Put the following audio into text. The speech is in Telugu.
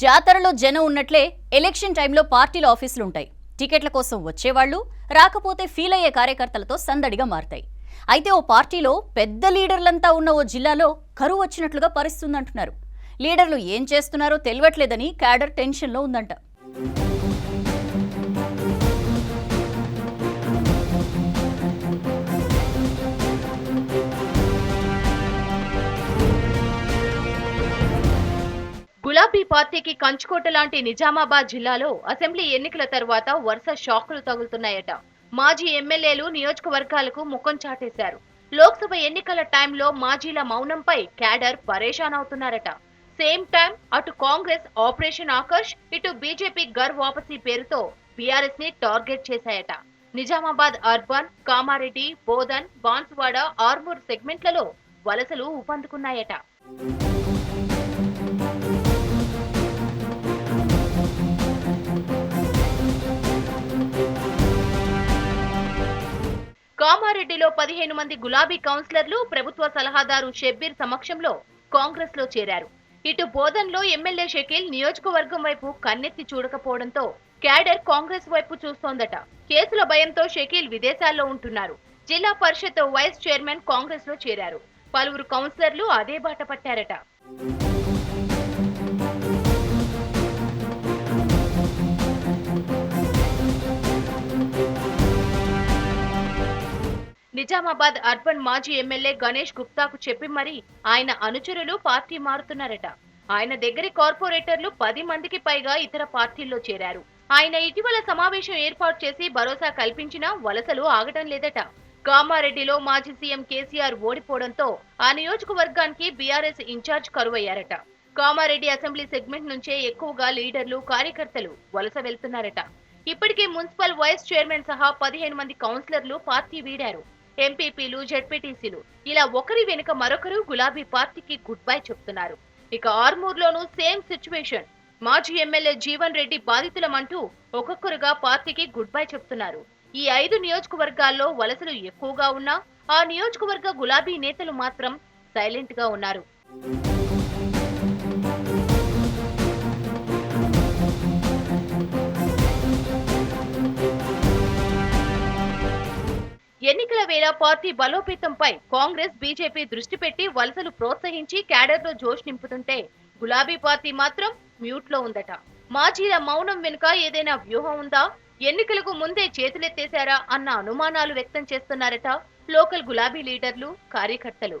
జాతరలో జనం ఉన్నట్లే ఎలక్షన్ టైంలో పార్టీల ఆఫీసులు ఉంటాయి టికెట్ల కోసం వచ్చేవాళ్ళు రాకపోతే ఫీల్ అయ్యే కార్యకర్తలతో సందడిగా మారతాయి. అయితే ఓ పార్టీలో పెద్ద లీడర్లంతా ఉన్న ఓ జిల్లాలో కరువు వచ్చినట్లుగా పరిస్తుందంటున్నారు. లీడర్లు ఏం చేస్తున్నారో తెలియట్లేదని క్యాడర్ టెన్షన్లో ఉందంట. గులాబీ పార్టీకి కంచుకోట లాంటి నిజామాబాద్ జిల్లాలో అసెంబ్లీ ఎన్నికల తర్వాత వరుస షాకులు తగులుతున్నాయట. మాజీ ఎమ్మెల్యేలు నియోజకవర్గాలకు ముఖం చాటేశారు. లోక్సభ ఎన్నికల టైంలో మాజీల మౌనంపై క్యాడర్ పరేషాన్ అవుతున్నారట సేమ్ టైం అటు కాంగ్రెస్ ఆపరేషన్ ఆకర్ష్ ఇటు బీజేపీ గర్ వాపసీ పేరుతో బీఆర్ఎస్ని టార్గెట్ చేశాయట. నిజామాబాద్ అర్బన్ కామారెడ్డి బోధన్ బాన్సువాడ ఆర్మూర్ సెగ్మెంట్లలో వలసలు ఊపందుకున్నాయట. కామారెడ్డిలో పదిహేను మంది గులాబీ కౌన్సిలర్లు ప్రభుత్వ సలహాదారు షెబ్బీర్ సమక్షంలో కాంగ్రెస్లో చేరారు. ఇటు బోధన్లో ఎమ్మెల్యే షకీల్ నియోజకవర్గం వైపు కన్నెత్తి చూడకపోవడంతో క్యాడర్ కాంగ్రెస్ వైపు చూస్తోందట. కేసుల భయంతో షకీల్ విదేశాల్లో ఉంటున్నారు. జిల్లా పరిషత్ వైస్ చైర్మన్ కాంగ్రెస్లో చేరారు. పలువురు కౌన్సిలర్లు అదే బాట పట్టారట. నిజామాబాద్ అర్బన్ మాజీ ఎమ్మెల్యే గణేష్ గుప్తాకు చెప్పి మరి ఆయన అనుచరులు పార్టీ మారుతున్నారట. ఆయన దగ్గరి కార్పొరేటర్లు పది మందికి పైగా ఇతర పార్టీల్లో చేరారు. ఆయన ఇటీవల సమావేశం ఏర్పాటు చేసి భరోసా కల్పించినా వలసలు ఆగటం లేదట. కామారెడ్డిలో మాజీ సీఎం కేసీఆర్ ఓడిపోవడంతో ఆ నియోజకవర్గానికి బీఆర్ఎస్ ఇన్ఛార్జ్ కరువయ్యారట. కామారెడ్డి అసెంబ్లీ సెగ్మెంట్ నుంచే ఎక్కువగా లీడర్లు కార్యకర్తలు వలస వెళ్తున్నారట. ఇప్పటికే మున్సిపల్ వైస్ చైర్మన్ సహా పదిహేను మంది కౌన్సిలర్లు పార్టీ వీడారు. ఎంపీపీలు జడ్పీటీసీలు ఇలా ఒకరి వెనుక మరొకరు గులాబీ పార్టీకి గుడ్ బై చెప్తున్నారు. ఇక ఆర్మూర్లోనూ సేమ్ సిచ్యువేషన్ మాజీ ఎమ్మెల్యే జీవన్ రెడ్డి బాధితులమంటూ ఒక్కొక్కరుగా పార్టీకి గుడ్ బై చెప్తున్నారు. ఈ ఐదు నియోజకవర్గాల్లో వలసలు ఎక్కువగా ఉన్నా ఆ నియోజకవర్గ గులాబీ నేతలు మాత్రం సైలెంట్గా ఉన్నారు. ఎన్నికల వేళ పార్టీ బలోపేతంపై కాంగ్రెస్ బీజేపీ దృష్టి పెట్టి వలసలు ప్రోత్సహించి క్యాడర్లో జోష్ నింపుతుంటే గులాబీ పార్టీ మాత్రం మ్యూట్లో ఉందట. మాజీల మౌనం వెనుక ఏదైనా వ్యూహం ఉందా? ఎన్నికలకు ముందే చేతులెత్తేశారా అన్న అనుమానాలు వ్యక్తం చేస్తున్నారట లోకల్ గులాబీ లీడర్లు కార్యకర్తలు.